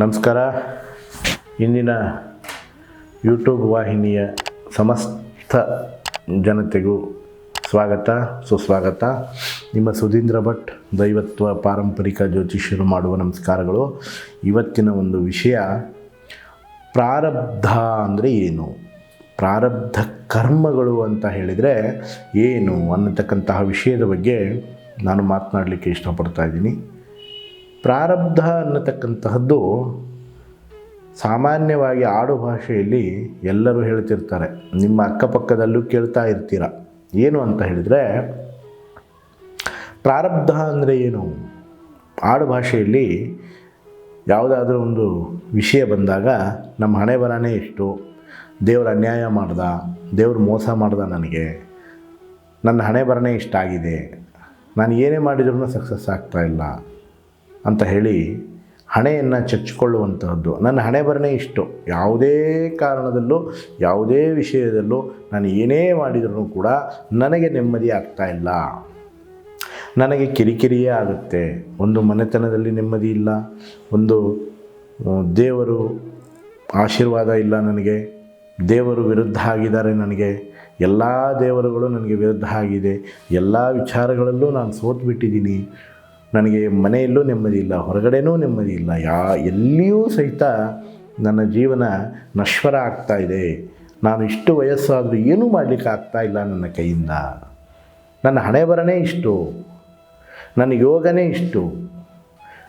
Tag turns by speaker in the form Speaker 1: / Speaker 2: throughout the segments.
Speaker 1: ನಮಸ್ಕಾರ. ಇಂದಿನ ಯೂಟ್ಯೂಬ್ ವಾಹಿನಿಯ ಸಮಸ್ತ ಜನತೆಗೂ ಸ್ವಾಗತ, ಸುಸ್ವಾಗತ. ನಿಮ್ಮ ಸುಧೀಂದ್ರ ಭಟ್, ದೈವತ್ವ ಪಾರಂಪರಿಕ ಜ್ಯೋತಿಷ್ಯರು ಮಾಡುವ ನಮಸ್ಕಾರಗಳು. ಇವತ್ತಿನ ಒಂದು ವಿಷಯ, ಪ್ರಾರಬ್ಧ ಅಂದರೆ ಏನು? ಪ್ರಾರಬ್ಧ ಕರ್ಮಗಳು ಅಂತ ಹೇಳಿದರೆ ಏನು ಅನ್ನತಕ್ಕಂತಹ ವಿಷಯದ ಬಗ್ಗೆ ನಾನು ಮಾತನಾಡಲಿಕ್ಕೆ ಇಷ್ಟಪಡ್ತಾ ಇದ್ದೀನಿ. ಪ್ರಾರಬ್ಧ ಅನ್ನತಕ್ಕಂತಹದ್ದು ಸಾಮಾನ್ಯವಾಗಿ ಆಡು ಭಾಷೆಯಲ್ಲಿ ಎಲ್ಲರೂ ಹೇಳ್ತಿರ್ತಾರೆ. ನಿಮ್ಮ ಅಕ್ಕಪಕ್ಕದಲ್ಲೂ ಕೇಳ್ತಾ ಇರ್ತೀರ. ಏನು ಅಂತ ಹೇಳಿದರೆ, ಪ್ರಾರಬ್ಧ ಅಂದರೆ ಏನು? ಆಡು ಭಾಷೆಯಲ್ಲಿ ಯಾವುದಾದ್ರೂ ಒಂದು ವಿಷಯ ಬಂದಾಗ, ನಮ್ಮ ಹಣೆ ಬರನೇ ಇಷ್ಟು ದೇವ್ರ ಅನ್ಯಾಯ ಮಾಡ್ದ? ದೇವ್ರು ಮೋಸ ಮಾಡ್ದ ನನಗೆ? ನನ್ನ ಹಣೆ ಬರನೇ ಇಷ್ಟ ಆಗಿದೆ ನಾನು ಏನೇ ಮಾಡಿದ್ರೂ ಸಕ್ಸಸ್ ಆಗ್ತಾ ಇಲ್ಲ. ಅಂತ ಹೇಳಿ ಹಣೆಯನ್ನು ಚಚ್ಚಿಕೊಳ್ಳುವಂತಹದ್ದು. ನನ್ನ ಹಣೆ ಬರನೇ ಇಷ್ಟು. ಯಾವುದೇ ಕಾರಣದಲ್ಲೂ, ಯಾವುದೇ ವಿಷಯದಲ್ಲೂ ನಾನು ಏನೇ ಮಾಡಿದರೂ ಕೂಡ ನನಗೆ ನೆಮ್ಮದಿ ಆಗ್ತಾ ಇಲ್ಲ. ನನಗೆ ಕಿರಿಕಿರಿಯೇ ಆಗುತ್ತೆ. ಒಂದು ಮನೆತನದಲ್ಲಿ ನೆಮ್ಮದಿ ಇಲ್ಲ. ಒಂದು ದೇವರು ಆಶೀರ್ವಾದ ಇಲ್ಲ ನನಗೆ. ದೇವರು ವಿರುದ್ಧ ಆಗಿದ್ದಾರೆ ನನಗೆ. ಎಲ್ಲ ದೇವರುಗಳು ನನಗೆ ವಿರುದ್ಧ ಆಗಿದೆ. ಎಲ್ಲ ವಿಚಾರಗಳಲ್ಲೂ ನಾನು ಸೋತು ಬಿಟ್ಟಿದ್ದೀನಿ ನನಗೆ ಮನೆಯಲ್ಲೂ ನೆಮ್ಮದಿ ಇಲ್ಲ, ಹೊರಗಡೆನೂ ನೆಮ್ಮದಿ ಇಲ್ಲ, ಯಾ, ಎಲ್ಲಿಯೂ ಸಹಿತ ನನ್ನ ಜೀವನ ನಶ್ವರ ಆಗ್ತಾ ಇದೆ. ನಾನು ಇಷ್ಟು ವಯಸ್ಸಾದರೂ ಏನೂ ಮಾಡಲಿಕ್ಕೆ ಆಗ್ತಾ ಇಲ್ಲ ನನ್ನ ಕೈಯಿಂದ. ನನ್ನ ಹಣೆ ಬರನೇ ಇಷ್ಟು, ನನ್ನ ಯೋಗನೇ ಇಷ್ಟು.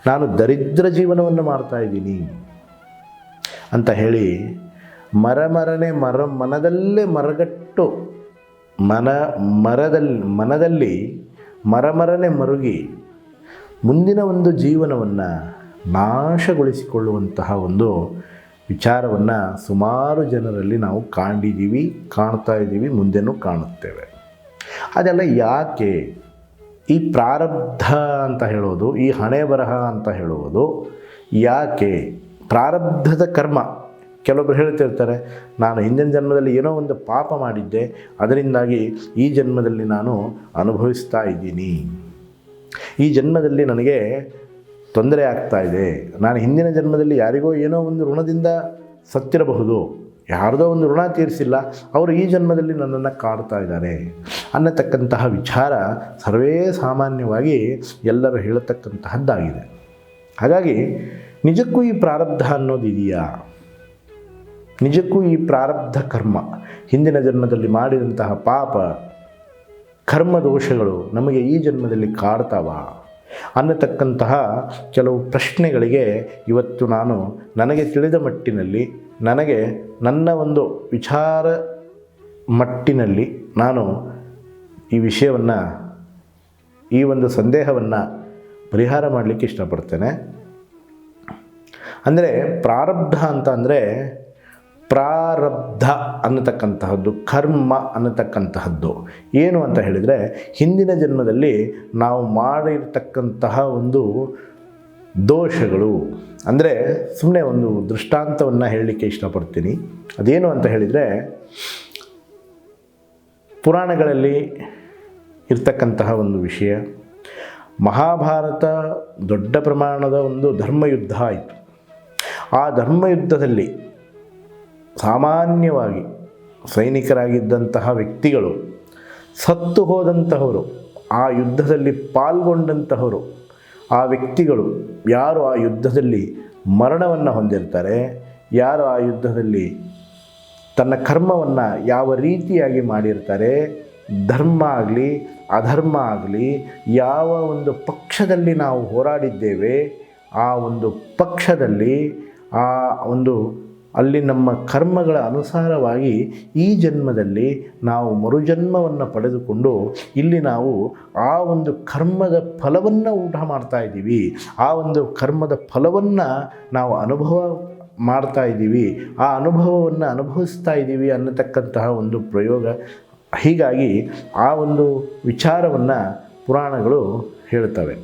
Speaker 1: ನಾನು ದರಿದ್ರ ಜೀವನವನ್ನು ಮಾಡ್ತಾ ಇದ್ದೀನಿ ಅಂತ ಹೇಳಿ ಮರ ಮರನೆ ಮರ ಮನದಲ್ಲೇ ಮರಗಟ್ಟು ಮನ ಮರದಲ್ಲಿ ಮನದಲ್ಲಿ ಮರಮರನೆ ಮರುಗಿ ಮುಂದಿನ ಒಂದು ಜೀವನವನ್ನು ನಾಶಗೊಳಿಸಿಕೊಳ್ಳುವಂತಹ ಒಂದು ವಿಚಾರವನ್ನು ಸುಮಾರು ಜನರಲ್ಲಿ ನಾವು ಕಾಣಿದ್ದೀವಿ, ಕಾಣ್ತಾ ಇದ್ದೀವಿ ಮುಂದೆನೂ ಕಾಣುತ್ತೇವೆ. ಅದೆಲ್ಲ ಯಾಕೆ? ಈ ಪ್ರಾರಬ್ಧ ಅಂತ ಹೇಳೋದು, ಈ ಹಣೆ ಬರಹ ಅಂತ ಹೇಳುವುದು ಯಾಕೆ? ಪ್ರಾರಬ್ಧದ ಕರ್ಮ. ಕೆಲವೊಬ್ಬರು ಹೇಳ್ತಿರ್ತಾರೆ ನಾನು ಹಿಂದಿನ ಜನ್ಮದಲ್ಲಿ ಏನೋ ಒಂದು ಪಾಪ ಮಾಡಿದ್ದೆ, ಅದರಿಂದಾಗಿ ಈ ಜನ್ಮದಲ್ಲಿ ನಾನು ಅನುಭವಿಸ್ತಾ ಇದ್ದೀನಿ. ಈ ಜನ್ಮದಲ್ಲಿ ನನಗೆ ತೊಂದರೆ ಆಗ್ತಾ ಇದೆ. ನಾನು ಹಿಂದಿನ ಜನ್ಮದಲ್ಲಿ ಯಾರಿಗೋ ಏನೋ ಒಂದು ಋಣದಿಂದ ಸತ್ತಿರಬಹುದು. ಯಾರದೋ ಒಂದು ಋಣ ತೀರಿಸಿಲ್ಲ. ಅವರು ಈ ಜನ್ಮದಲ್ಲಿ ನನ್ನನ್ನು ಕಾಡ್ತಾ ಇದ್ದಾರೆ. ಅನ್ನತಕ್ಕಂತಹ ವಿಚಾರ ಸರ್ವೇ ಸಾಮಾನ್ಯವಾಗಿ ಎಲ್ಲರೂ ಹೇಳತಕ್ಕಂತಹದ್ದಾಗಿದೆ. ಹಾಗಾಗಿ ನಿಜಕ್ಕೂ ಈ ಪ್ರಾರಬ್ಧ ಅನ್ನೋದು ಇದೆಯಾ? ನಿಜಕ್ಕೂ ಈ ಪ್ರಾರಬ್ಧ ಕರ್ಮ ಹಿಂದಿನ ಜನ್ಮದಲ್ಲಿ ಮಾಡಿದಂತಹ ಪಾಪ ಕರ್ಮ ದೋಷಗಳು ನಮಗೆ ಈ ಜನ್ಮದಲ್ಲಿ ಕಾಡ್ತಾವ? ಅನ್ನತಕ್ಕಂತಹ ಕೆಲವು ಪ್ರಶ್ನೆಗಳಿಗೆ ಇವತ್ತು ನಾನು ನನಗೆ ತಿಳಿದ ಮಟ್ಟಿನಲ್ಲಿ, ನನಗೆ ನನ್ನ ಒಂದು ವಿಚಾರ ಮಟ್ಟಿನಲ್ಲಿ ನಾನು ಈ ವಿಷಯವನ್ನು, ಈ ಒಂದು ಸಂದೇಹವನ್ನು ಪರಿಹಾರ ಮಾಡಲಿಕ್ಕೆ ಇಷ್ಟಪಡ್ತೇನೆ. ಅಂದರೆ ಪ್ರಾರಬ್ಧ ಅಂತ ಅಂದರೆ ಪ್ರಾರಬ್ಧ ಅನ್ನತಕ್ಕಂತಹದ್ದು, ಕರ್ಮ ಅನ್ನತಕ್ಕಂತಹದ್ದು. ಏನು ಅಂತ ಹೇಳಿದರೆ, ಹಿಂದಿನ ಜನ್ಮದಲ್ಲಿ ನಾವು ಮಾಡಿರ್ತಕ್ಕಂತಹ ಒಂದು ದೋಷಗಳು. ಅಂದರೆ ಸುಮ್ಮನೆ ಒಂದು ದೃಷ್ಟಾಂತವನ್ನು ಹೇಳಲಿಕ್ಕೆ ಇಷ್ಟಪಡ್ತೀನಿ. ಅದೇನು ಅಂತ ಹೇಳಿದರೆ, ಪುರಾಣಗಳಲ್ಲಿ ಇರ್ತಕ್ಕಂತಹ ಒಂದು ವಿಷಯ, ಮಹಾಭಾರತ ದೊಡ್ಡ ಪ್ರಮಾಣದ ಒಂದು ಧರ್ಮಯುದ್ಧ ಆಯಿತು. ಆ ಧರ್ಮಯುದ್ಧದಲ್ಲಿ ಸಾಮಾನ್ಯವಾಗಿ ಸೈನಿಕರಾಗಿದ್ದಂತಹ ವ್ಯಕ್ತಿಗಳು, ಸತ್ತು ಹೋದಂತಹವರು, ಆ ಯುದ್ಧದಲ್ಲಿ ಪಾಲ್ಗೊಂಡಂತಹವರು, ಆ ವ್ಯಕ್ತಿಗಳು ಯಾರು ಆ ಯುದ್ಧದಲ್ಲಿ ಮರಣವನ್ನು ಹೊಂದಿರ್ತಾರೆ, ಯಾರು ಆ ಯುದ್ಧದಲ್ಲಿ ತನ್ನ ಕರ್ಮವನ್ನು ಯಾವ ರೀತಿಯಾಗಿ ಮಾಡಿರ್ತಾರೆ, ಧರ್ಮ ಆಗಲಿ, ಅಧರ್ಮ ಆಗಲಿ, ಯಾವ ಒಂದು ಪಕ್ಷದಲ್ಲಿ ನಾವು ಹೋರಾಡಿದ್ದೇವೆ, ಆ ಒಂದು ಪಕ್ಷದಲ್ಲಿ ಆ ಒಂದು ಅಲ್ಲಿ ನಮ್ಮ ಕರ್ಮಗಳ ಅನುಸಾರವಾಗಿ ಈ ಜನ್ಮದಲ್ಲಿ ನಾವು ಮರುಜನ್ಮವನ್ನು ಪಡೆದುಕೊಂಡು ಇಲ್ಲಿ ನಾವು ಆ ಒಂದು ಕರ್ಮದ ಫಲವನ್ನು ಊಟ ಮಾಡ್ತಾ ಇದ್ದೀವಿ. ಆ ಒಂದು ಕರ್ಮದ ಫಲವನ್ನು ನಾವು ಅನುಭವ ಮಾಡ್ತಾ ಇದ್ದೀವಿ. ಆ ಅನುಭವವನ್ನು ಅನುಭವಿಸ್ತಾ ಇದ್ದೀವಿ ಅನ್ನತಕ್ಕಂತಹ ಒಂದು ಪ್ರಯೋಗ. ಹೀಗಾಗಿ ಆ ಒಂದು ವಿಚಾರವನ್ನು ಪುರಾಣಗಳು ಹೇಳ್ತವೆ.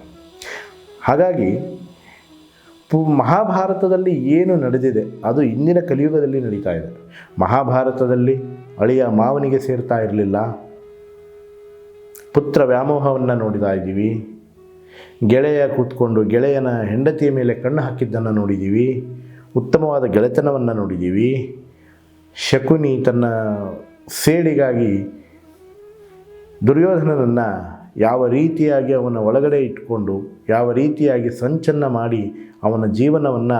Speaker 1: ಹಾಗಾಗಿ ಮಹಾಭಾರತದಲ್ಲಿ ಏನು ನಡೆದಿದೆ, ಅದು ಇಂದಿನ ಕಲಿಯುಗದಲ್ಲಿ ನಡೀತಾ ಇದೆ. ಮಹಾಭಾರತದಲ್ಲಿ ಅಳಿಯ ಮಾವನಿಗೆ ಸೇರ್ತಾ ಇರಲಿಲ್ಲ. ಪುತ್ರ ವ್ಯಾಮೋಹವನ್ನು ನೋಡಿದಾ ಇದ್ದೀವಿ. ಗೆಳೆಯ ಕೂತ್ಕೊಂಡು ಗೆಳೆಯನ ಹೆಂಡತಿಯ ಮೇಲೆ ಕಣ್ಣು ಹಾಕಿದ್ದನ್ನು ನೋಡಿದ್ದೀವಿ. ಉತ್ತಮವಾದ ಗೆಳೆತನವನ್ನು ನೋಡಿದ್ದೀವಿ. ಶಕುನಿ ತನ್ನ ಸೇಡಿಗಾಗಿ ದುರ್ಯೋಧನನನ್ನು ಯಾವ ರೀತಿಯಾಗಿ ಅವನ ಒಳಗಡೆ ಇಟ್ಕೊಂಡು, ಯಾವ ರೀತಿಯಾಗಿ ಸಂಚನ್ನು ಮಾಡಿ ಅವನ ಜೀವನವನ್ನು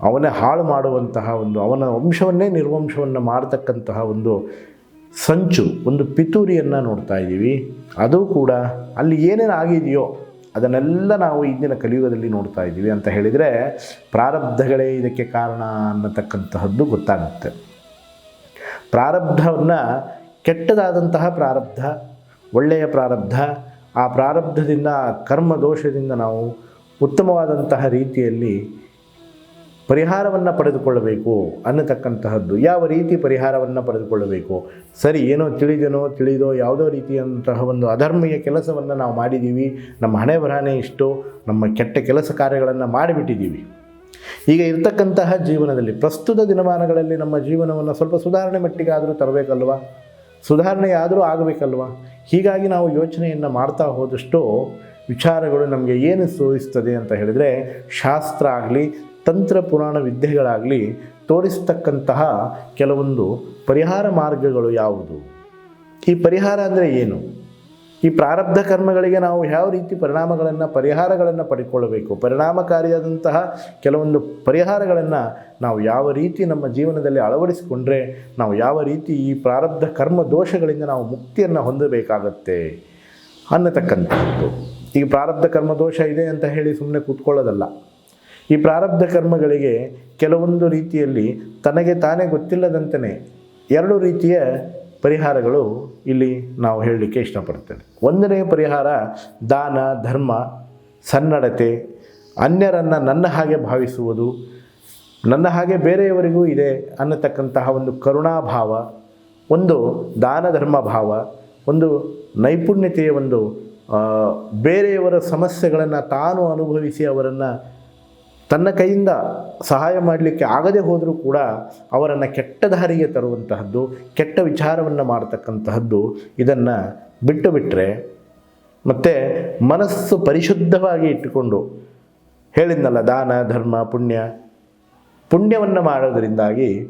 Speaker 1: ಅವನೇ ಹಾಳು ಮಾಡುವಂತಹ ಒಂದು, ಅವನ ವಂಶವನ್ನೇ ನಿರ್ವಂಶವನ್ನು ಮಾಡತಕ್ಕಂತಹ ಒಂದು ಸಂಚು, ಒಂದು ಪಿತೂರಿಯನ್ನು ನೋಡ್ತಾ ಇದ್ದೀವಿ. ಅದು ಕೂಡ ಅಲ್ಲಿ ಏನೇನು ಆಗಿದೆಯೋ ಅದನ್ನೆಲ್ಲ ನಾವು ಇಂದಿನ ಕಲಿಯುಗದಲ್ಲಿ ನೋಡ್ತಾ ಇದ್ದೀವಿ ಅಂತ ಹೇಳಿದರೆ ಪ್ರಾರಬ್ಧಗಳೇ ಇದಕ್ಕೆ ಕಾರಣ ಅನ್ನತಕ್ಕಂತಹದ್ದು ಗೊತ್ತಾಗುತ್ತೆ. ಪ್ರಾರಬ್ಧವನ್ನು ಕೆಟ್ಟದಾದಂತಹ ಪ್ರಾರಬ್ಧ ಒಳ್ಳೆಯ ಪ್ರಾರಬ್ಧ. ಆ ಪ್ರಾರಬ್ಧದಿಂದ, ಕರ್ಮ ದೋಷದಿಂದ ನಾವು ಉತ್ತಮವಾದಂತಹ ರೀತಿಯಲ್ಲಿ ಪರಿಹಾರವನ್ನು ಪಡೆದುಕೊಳ್ಳಬೇಕು ಅನ್ನತಕ್ಕಂತಹದ್ದು. ಯಾವ ರೀತಿ ಪರಿಹಾರವನ್ನು ಪಡೆದುಕೊಳ್ಳಬೇಕು? ಸರಿ, ಏನೋ ತಿಳಿದೇನೋ ತಿಳಿದೋ ಯಾವುದೋ ರೀತಿಯಂತಹ ಒಂದು ಅಧರ್ಮೀಯ ಕೆಲಸವನ್ನು ನಾವು ಮಾಡಿದ್ದೀವಿ ನಮ್ಮ ಹಣೆ ಬರಹಣೆ ಇಷ್ಟು, ನಮ್ಮ ಕೆಟ್ಟ ಕೆಲಸ ಕಾರ್ಯಗಳನ್ನು ಮಾಡಿಬಿಟ್ಟಿದ್ದೀವಿ ಈಗ ಇರತಕ್ಕಂತಹ ಜೀವನದಲ್ಲಿ, ಪ್ರಸ್ತುತ ದಿನಮಾನಗಳಲ್ಲಿ ನಮ್ಮ ಜೀವನವನ್ನು ಸ್ವಲ್ಪ ಸುಧಾರಣೆ ಮಟ್ಟಿಗಾದರೂ ತರಬೇಕಲ್ವ? ಸುಧಾರಣೆ ಆದರೂ ಆಗಬೇಕಲ್ವ? ಹೀಗಾಗಿ ನಾವು ಯೋಚನೆಯನ್ನು ಮಾಡ್ತಾ ಹೋದಷ್ಟು ವಿಚಾರಗಳು ನಮಗೆ ಏನು ತೋರಿಸ್ತದೆ ಅಂತ ಹೇಳಿದರೆ ಶಾಸ್ತ್ರ ಆಗಲಿ, ತಂತ್ರ ಪುರಾಣ ವಿದ್ಯೆಗಳಾಗಲಿ ತೋರಿಸ್ತಕ್ಕಂತಹ ಕೆಲವೊಂದು ಪರಿಹಾರ ಮಾರ್ಗಗಳು ಯಾವುದು? ಈ ಪರಿಹಾರ ಅಂದರೆ ಏನು? ಈ ಪ್ರಾರಬ್ಧ ಕರ್ಮಗಳಿಗೆ ನಾವು ಯಾವ ರೀತಿ ಪರಿಣಾಮಗಳನ್ನು, ಪರಿಹಾರಗಳನ್ನು ಪಡೆದುಕೊಳ್ಳಬೇಕು ಪರಿಣಾಮಕಾರಿಯಾದಂತಹ ಕೆಲವೊಂದು ಪರಿಹಾರಗಳನ್ನು ನಾವು ಯಾವ ರೀತಿ ನಮ್ಮ ಜೀವನದಲ್ಲಿ ಅಳವಡಿಸಿಕೊಂಡ್ರೆ, ನಾವು ಯಾವ ರೀತಿ ಈ ಪ್ರಾರಬ್ಧ ಕರ್ಮ ದೋಷಗಳಿಂದ ನಾವು ಮುಕ್ತಿಯನ್ನು ಹೊಂದಬೇಕಾಗತ್ತೆ? ಅನ್ನತಕ್ಕಂಥದ್ದು. ಈಗ ಪ್ರಾರಬ್ಧ ಕರ್ಮ ದೋಷ ಇದೆ ಅಂತ ಹೇಳಿ ಸುಮ್ಮನೆ ಕೂತ್ಕೊಳ್ಳೋದಲ್ಲ. ಈ ಪ್ರಾರಬ್ಧ ಕರ್ಮಗಳಿಗೆ ಕೆಲವೊಂದು ರೀತಿಯಲ್ಲಿ ತನಗೆ ತಾನೇ ಗೊತ್ತಿಲ್ಲದಂತೆಯೇ ಎರಡು ರೀತಿಯ ಪರಿಹಾರಗಳು ಇಲ್ಲಿ ನಾವು ಹೇಳಲಿಕ್ಕೆ ಇಷ್ಟಪಡ್ತೇನೆ. ಒಂದನೇ ಪರಿಹಾರ ದಾನ, ಧರ್ಮ, ಸನ್ನಡತೆ, ಅನ್ಯರನ್ನು ನನ್ನ ಹಾಗೆ ಭಾವಿಸುವುದು, ನನ್ನ ಹಾಗೆ ಬೇರೆಯವರಿಗೂ ಇದೆ ಅನ್ನತಕ್ಕಂತಹ ಒಂದು ಕರುಣಾಭಾವ, ಒಂದು ದಾನ, ಧರ್ಮ ಭಾವ, ಒಂದು ನೈಪುಣ್ಯತೆಯ ಒಂದು ಬೇರೆಯವರ ಸಮಸ್ಯೆಗಳನ್ನು ತಾನು ಅನುಭವಿಸಿ ಅವರನ್ನು ತನ್ನ ಕೈಯಿಂದ ಸಹಾಯ ಮಾಡಲಿಕ್ಕೆ ಆಗದೆ ಹೋದರೂ ಕೂಡ ಅವರನ್ನು ಕೆಟ್ಟ ದಾರಿಗೆ ತರುವಂತಹದ್ದು, ಕೆಟ್ಟ ವಿಚಾರವನ್ನು ಮಾಡತಕ್ಕಂತಹದ್ದು ಇದನ್ನು ಬಿಟ್ಟು ಬಿಟ್ಟರೆ ಮತ್ತು ಮನಸ್ಸು ಪರಿಶುದ್ಧವಾಗಿ ಇಟ್ಟುಕೊಂಡು ಹೇಳಿದ್ನಲ್ಲ, ದಾನ, ಧರ್ಮ, ಪುಣ್ಯ. ಪುಣ್ಯವನ್ನು ಮಾಡೋದರಿಂದಾಗಿ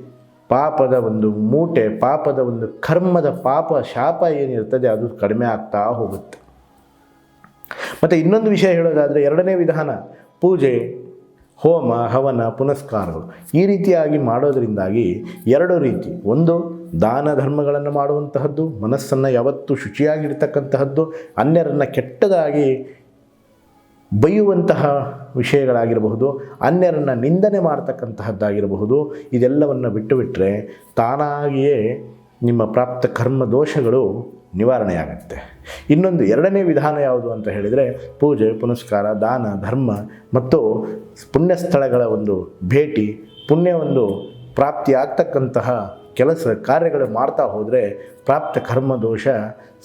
Speaker 1: ಪಾಪದ ಒಂದು ಮೂಟೆ, ಪಾಪದ ಒಂದು ಕರ್ಮದ ಪಾಪ, ಶಾಪ ಏನಿರ್ತದೆ ಅದು ಕಡಿಮೆ ಆಗ್ತಾ ಹೋಗುತ್ತೆ. ಮತ್ತು ಇನ್ನೊಂದು ವಿಷಯ ಹೇಳೋದಾದರೆ ಎರಡನೇ ವಿಧಾನ, ಪೂಜೆ. ಹೋಮ, ಹವನ, ಪುನಸ್ಕಾರಗಳು. ಈ ರೀತಿಯಾಗಿ ಮಾಡೋದರಿಂದಾಗಿ ಎರಡು ರೀತಿ. ಒಂದು, ದಾನ ಧರ್ಮಗಳನ್ನು ಮಾಡುವಂತಹದ್ದು, ಮನಸ್ಸನ್ನು ಯಾವತ್ತೂ ಶುಚಿಯಾಗಿರ್ತಕ್ಕಂತಹದ್ದು, ಅನ್ಯರನ್ನು ಕೆಟ್ಟದಾಗಿ ಬೈಯುವಂತಹ ವಿಷಯಗಳಾಗಿರಬಹುದು, ಅನ್ಯರನ್ನು ನಿಂದನೆ ಮಾಡ್ತಕ್ಕಂತಹದ್ದಾಗಿರಬಹುದು. ಇದೆಲ್ಲವನ್ನು ಬಿಟ್ಟುಬಿಟ್ರೆ ತಾನಾಗಿಯೇ ನಿಮ್ಮ ಪ್ರಾಪ್ತ ಕರ್ಮ ದೋಷಗಳು ನಿವಾರಣೆಯಾಗತ್ತೆ. ಇನ್ನೊಂದು ಎರಡನೇ ವಿಧಾನ ಯಾವುದು ಅಂತ ಹೇಳಿದರೆ ಪೂಜೆ, ಪುನಸ್ಕಾರ, ದಾನ, ಧರ್ಮ ಮತ್ತು ಪುಣ್ಯ ಸ್ಥಳಗಳ ಒಂದು ಭೇಟಿ, ಪುಣ್ಯ ಒಂದು ಪ್ರಾಪ್ತಿಯಾಗ್ತಕ್ಕಂತಹ ಕೆಲಸ ಕಾರ್ಯಗಳು ಮಾಡ್ತಾ ಹೋದರೆ ಪ್ರಾಪ್ತ ಕರ್ಮ ದೋಷ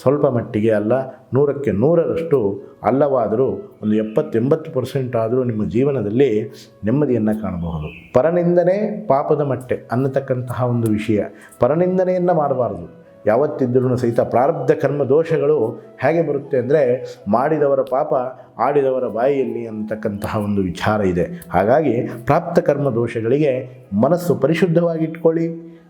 Speaker 1: ಸ್ವಲ್ಪ ಮಟ್ಟಿಗೆ ಅಲ್ಲ, ನೂರಕ್ಕೆ ನೂರರಷ್ಟು ಅಲ್ಲವಾದರೂ ಒಂದು ಎಪ್ಪತ್ತೆಂಬತ್ತು ಪರ್ಸೆಂಟ್ ಆದರೂ ನಿಮ್ಮ ಜೀವನದಲ್ಲಿ ನೆಮ್ಮದಿಯನ್ನು ಕಾಣಬಹುದು. ಪರನಿಂದನೇ ಪಾಪದ ಮಟ್ಟೆ ಅನ್ನತಕ್ಕಂತಹ ಒಂದು ವಿಷಯ. ಪರನಿಂದನೆಯನ್ನು ಮಾಡಬಾರ್ದು. ಯಾವತ್ತಿದ್ದರೂ ಸಹಿತ ಪ್ರಾರಬ್ಧ ಕರ್ಮ ದೋಷಗಳು ಹೇಗೆ ಬರುತ್ತೆ ಅಂದರೆ ಮಾಡಿದವರ ಪಾಪ ಆಡಿದವರ ಬಾಯಿಯಲ್ಲಿ ಅಂತಕ್ಕಂತಹ ಒಂದು ವಿಚಾರ ಇದೆ. ಹಾಗಾಗಿ ಪ್ರಾಪ್ತ ಕರ್ಮ ದೋಷಗಳಿಗೆ ಮನಸ್ಸು ಪರಿಶುದ್ಧವಾಗಿಟ್ಕೊಳ್ಳಿ.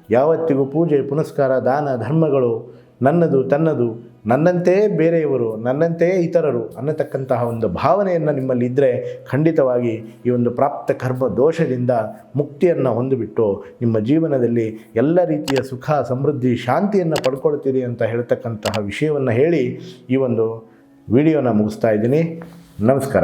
Speaker 1: ಯಾವತ್ತಿಗೂ ಪೂಜೆ, ಪುನಸ್ಕಾರ, ದಾನ, ಧರ್ಮಗಳು ನನ್ನದು ತನ್ನದು, ನನ್ನಂತೆಯೇ ಬೇರೆಯವರು, ನನ್ನಂತೆಯೇ ಇತರರು ಅನ್ನತಕ್ಕಂತಹ ಒಂದು ಭಾವನೆಯನ್ನು ನಿಮ್ಮಲ್ಲಿ ಇದ್ದರೆ ಖಂಡಿತವಾಗಿ ಈ ಒಂದು ಪ್ರಾಪ್ತ ಕರ್ಮ ದೋಷದಿಂದ ಮುಕ್ತಿಯನ್ನು ಹೊಂದಿಬಿಟ್ಟು ನಿಮ್ಮ ಜೀವನದಲ್ಲಿ ಎಲ್ಲ ರೀತಿಯ ಸುಖ, ಸಮೃದ್ಧಿ, ಶಾಂತಿಯನ್ನು ಪಡ್ಕೊಳ್ತೀರಿ ಅಂತ ಹೇಳ್ತಕ್ಕಂತಹ ವಿಷಯವನ್ನು ಹೇಳಿ ಈ ಒಂದು ವಿಡಿಯೋನ ಮುಗಿಸ್ತಾ ಇದ್ದೀನಿ. ನಮಸ್ಕಾರ.